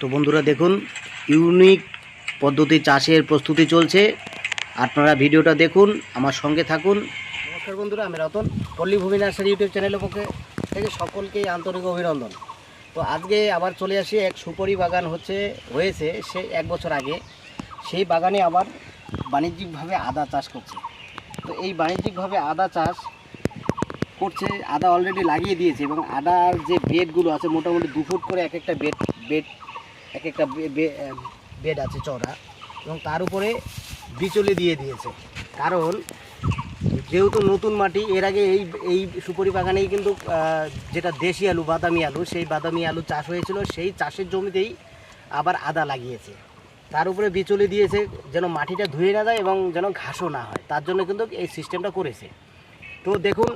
তো বন্ধুরা দেখুন ইউনিক পদ্ধতি চাষের প্রস্তুতি চলছে। আপনারা ভিডিওটা দেখুন, আমার সঙ্গে থাকুন। নমস্কার বন্ধুরা, আমি রতন, পল্লী ভূমি নার্সারি ইউটিউব চ্যানেলের পক্ষে থেকে সকলকেই আন্তরিক অভিনন্দন। তো আজকে আবার চলে আসি, এক সুপরি বাগান হচ্ছে, হয়েছে সে এক বছর আগে। সেই বাগানে আবার বাণিজ্যিকভাবে আদা চাষ করছে। তো এই বাণিজ্যিকভাবে আদা চাষ করছে, আদা অলরেডি লাগিয়ে দিয়েছে এবং আদার যে বেডগুলো আছে, মোটামুটি দু ফুট করে এক একটা বেড বেড এক একটা বেড আছে চড়া এবং তার উপরে বিচলে দিয়ে দিয়েছে। কারণ যেহেতু নতুন মাটি, এর আগে এই এই সুপরি বাগানেই কিন্তু যেটা দেশি আলু, বাদামি আলু, সেই বাদামি আলু চাষ হয়েছিল, সেই চাষের জমিতেই আবার আদা লাগিয়েছে। তার উপরে বিচলে দিয়েছে যেন মাটিটা ধুয়ে না যায় এবং যেন ঘাসও না হয়। তার জন্য কিন্তু এই সিস্টেমটা করেছে। তো দেখুন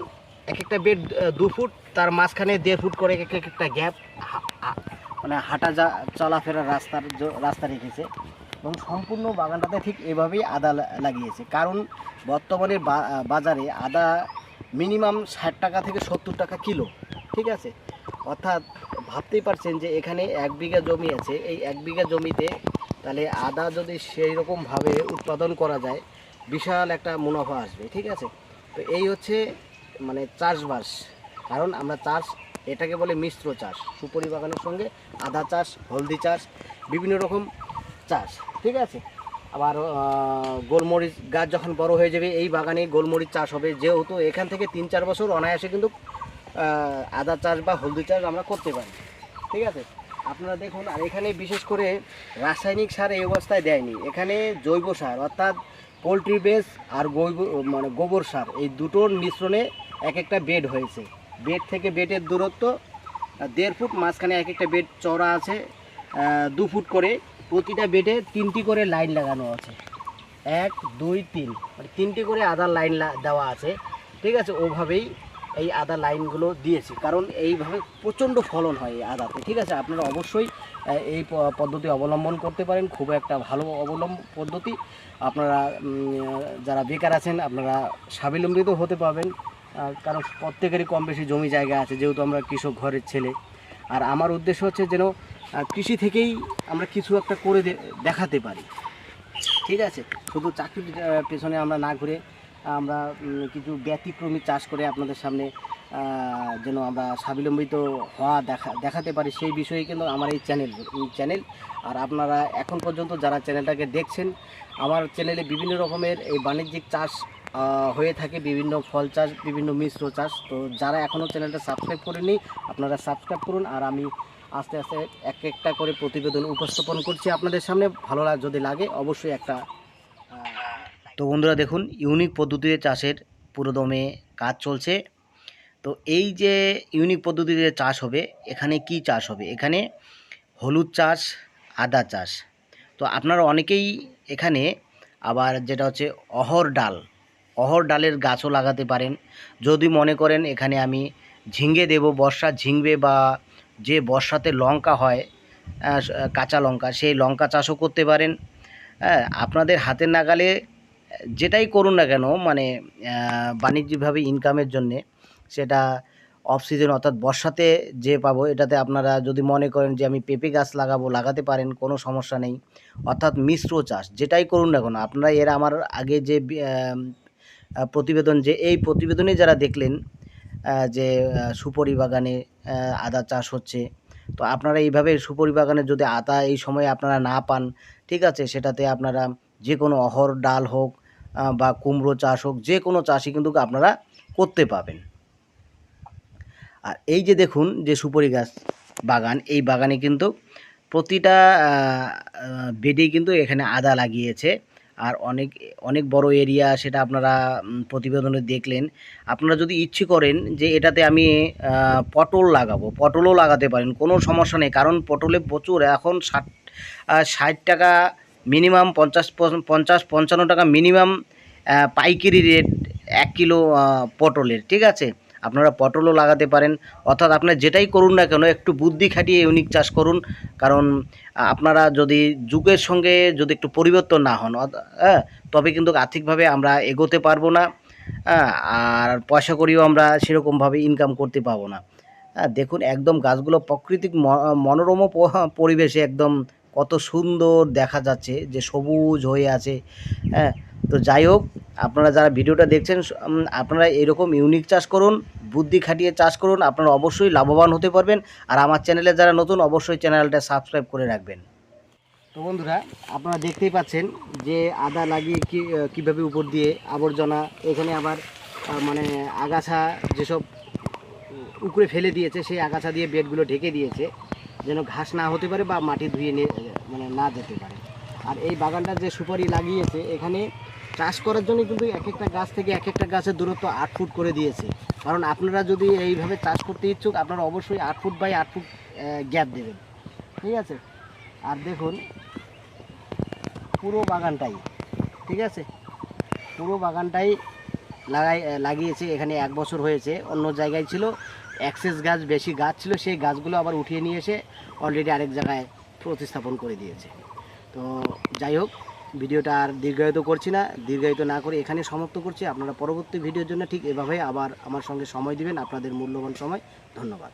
এক একটা বেড দু ফুট, তার মাঝখানে দেড় ফুট করে এক একটা গ্যাপ মানে হাঁটা যা চলাফেরার রাস্তার রাস্তা রেখেছে এবং সম্পূর্ণ বাগানটাতে ঠিক এভাবেই আদা লাগিয়েছে। কারণ বর্তমানে বাজারে আদা মিনিমাম ষাট টাকা থেকে সত্তর টাকা কিলো, ঠিক আছে? অর্থাৎ ভাবতেই পারছেন যে এখানে এক বিঘা জমি আছে, এই এক বিঘা জমিতে তাহলে আদা যদি সেই রকমভাবে উৎপাদন করা যায়, বিশাল একটা মুনাফা আসবে, ঠিক আছে? তো এই হচ্ছে মানে চাষবাস। কারণ আমরা চাষ এটাকে বলে মিশ্র চাষ সুপরি বাগানের সঙ্গে আদা চাষ, হলদি চাষ, বিভিন্ন রকম চাষ, ঠিক আছে? আবার গোলমরিচ গাছ যখন বড় হয়ে যাবে, এই বাগানে গোলমরিচ চাষ হবে। যেহেতু এখান থেকে তিন চার বছর অনায়াসে কিন্তু আদা চাষ বা হলদি চাষ আমরা করতে পারি, ঠিক আছে? আপনারা দেখুন, আর এখানে বিশেষ করে রাসায়নিক সার এই অবস্থায় দেয়নি। এখানে জৈব সার, অর্থাৎ পোলট্রি বেস আর মানে গোবর সার, এই দুটোর মিশ্রণে এক একটা বেড হয়েছে। বেড থেকে বেডের দূরত্ব দেড় ফুট, মাঝখানে এক একটা বেড চড়া আছে দু ফুট করে। প্রতিটা বেডে তিনটি করে লাইন লাগানো আছে। এক, দুই, তিন। মানে তিনটি করে আদার লাইন দেওয়া আছে। ঠিক আছে, ওভাবেই এই আদা লাইনগুলো দিয়েছি। কারণ এইভাবে প্রচণ্ড ফলন হয় এই আদাতে ঠিক আছে, আপনারা অবশ্যই এই পদ্ধতি অবলম্বন করতে পারেন। খুব একটা ভালো অবলম্বন পদ্ধতি। আপনারা যারা বেকার আছেন, আপনারা স্বাবলম্বিত হতে পারবেন। কারণ প্রত্যেকেরই কম বেশি জমি জায়গা আছে, যেহেতু আমরা কৃষক ঘরের ছেলে। আর আমার উদ্দেশ্য হচ্ছে যেন কৃষি থেকেই আমরা কিছু একটা করে দেখাতে পারি। ঠিক আছে? শুধু চাকরির পেছনে আমরা না ঘুরে, আমরা কিছু ব্যতিক্রমী চাষ করে আপনাদের সামনে যেন আমরা স্বাবলম্বিত হওয়া দেখা দেখাতে পারি, সেই বিষয়ে কিন্তু আমার এই চ্যানেল চ্যানেল। আর আপনারা এখন পর্যন্ত যারা চ্যানেলটাকে দেখছেন, আমার চ্যানেলে বিভিন্ন রকমের এই বাণিজ্যিক চাষ হয়ে থাকে বিভিন্ন ফল চাষ, বিভিন্ন মিশ্র চাষ। তো যারা এখনও চ্যানেলটা সাবস্ক্রাইব করেনি আপনারা সাবস্ক্রাইব করুন। আর আমি আস্তে আস্তে এক একটা করে প্রতিবেদন উপস্থাপন করছি আপনাদের সামনে। ভালো লাগ যদি লাগে, অবশ্যই একটা তো বন্ধুরা দেখুন, ইউনিক পদ্ধতিতে চাষের পুরোদমে কাজ চলছে। তো এই যে ইউনিক পদ্ধতিতে চাষ হবে, এখানে কি চাষ হবে? এখানে হলুদ চাষ, আদা চাষ। তো আপনারা অনেকেই এখানে আবার যেটা হচ্ছে অহর ডাল অহর ডালের গাছও লাগাতে পারেন। যদি মনে করেন এখানে আমি ঝিঙ্গে দেব, বর্ষা ঝিঙ্গে বা যে বর্ষাতে লঙ্কা হয় কাঁচা লঙ্কা, সেই লঙ্কা চাষও করতে পারেন। হ্যাঁ আপনাদের হাতের নাগালে যেটাই করুন না কেন মানে বাণিজ্যিকভাবে ইনকামের জন্যে সেটা অফ সিজন অর্থাৎ বর্ষাতে যে পাবো, এটাতে আপনারা যদি মনে করেন যে আমি পেঁপে গাছ লাগাবো, লাগাতে পারেন, কোনো সমস্যা নেই। অর্থাৎ মিশ্র চাষ, যেটাই করুন না কেন, আপনারা এর আমার আগে যে প্রতিবেদন যে, এই প্রতিবেদনে যারা দেখলেন যে সুপরি বাগানে আদা চাষ হচ্ছে, তো আপনারা এইভাবে সুপরি বাগানে যদি আদা এই সময়ে আপনারা না পান, ঠিক আছে, সেটাতে আপনারা যে কোনো অহর, ডাল হোক বা কুমড়ো চাষ হোক, যে কোনো চাষই কিন্তু আপনারা করতে পাবেন। আর এই যে দেখুন যে সুপরি গাছ বাগান, এই বাগানে কিন্তু প্রতিটা বেডেই কিন্তু এখানে আদা লাগিয়েছে। আর অনেক অনেক বড় এরিয়া সেটা আপনারা প্রতিবেদনে দেখলেন। আপনারা যদি ইচ্ছে করেন যে এটাতে আমি পটল লাগাবো, পটলও লাগাতে পারেন, কোনো সমস্যা নেই। কারণ পটলে প্রচুর, এখন ষাট ষাট টাকা মিনিমাম পঞ্চাশ পঞ্চাশ, পঞ্চান্ন টাকা মিনিমাম পাইকারি রেট এক কিলো পটলের, ঠিক আছে? আপনারা পটলও লাগাতে পারেন। অর্থাৎ আপনারা যেটাই করুন না কেন, একটু বুদ্ধি খাটিয়ে ইউনিক চাষ করুন। কারণ আপনারা যদি যুগের সঙ্গে যদি একটু পরিবর্তন না হন হ্যাঁ তবে কিন্তু আর্থিকভাবে আমরা এগোতে পারব না হ্যাঁ আর পয়সা করিও আমরা সেরকমভাবে ইনকাম করতে পারব না। হ্যাঁ দেখুন একদম গাছগুলো প্রাকৃতিক মনোরম পরিবেশে একদম কত সুন্দর দেখা যাচ্ছে, যে সবুজ হয়ে আছে হ্যাঁ তো যাই হোক আপনারা যারা ভিডিওটা দেখছেন আপনারা এরকম ইউনিক চাষ করুন, বুদ্ধি খাটিয়ে চাষ করুন, আপনারা অবশ্যই লাভবান হতে পারবেন। আর আমার চ্যানেলে যারা নতুন, অবশ্যই চ্যানেলটা সাবস্ক্রাইব করে রাখবেন। তো বন্ধুরা, আপনারা দেখতেই পাচ্ছেন যে আদা লাগিয়ে কি কীভাবে উপর দিয়ে আবর্জনা, এখানে আবার মানে আগাছা যেসব উপরে ফেলে দিয়েছে, সেই আগাছা দিয়ে বেডগুলো ঢেকে দিয়েছে, যেন ঘাস না হতে পারে বা মাটি ধুয়ে মানে না যেতে পারে। আর এই বাগানটা যে সুপারি লাগিয়েছে, এখানে চাষ করার জন্য কিন্তু এক একটা গাছ থেকে এক একটা গাছের দূরত্ব আট ফুট করে দিয়েছে। কারণ আপনারা যদি এইভাবে চাষ করতে ইচ্ছুক, আপনারা অবশ্যই আট ফুট বাই আট ফুট গ্যাপ দেবেন। ঠিক আছে? আর দেখুন, পুরো বাগানটাই, ঠিক আছে? পুরো বাগানটাই লাগাই লাগিয়েছে। এখানে এক বছর হয়েছে, অন্য জায়গায় ছিল, অ্যাক্সেস গাছ, বেশি গাছ ছিল, সেই গাছগুলো আবার উঠিয়ে নিয়ে এসে অলরেডি আরেক জায়গায় প্রতিস্থাপন করে দিয়েছে। তো যাই হোক ভিডিওটা আর দীর্ঘায়িত করছি না। দীর্ঘায়িত না করে এখানে সমাপ্ত করছি। আপনারা পরবর্তী ভিডিওর জন্য ঠিক এভাবেই আবার আমার সঙ্গে সময় দিবেন। আপনাদের মূল্যবান সময়। ধন্যবাদ।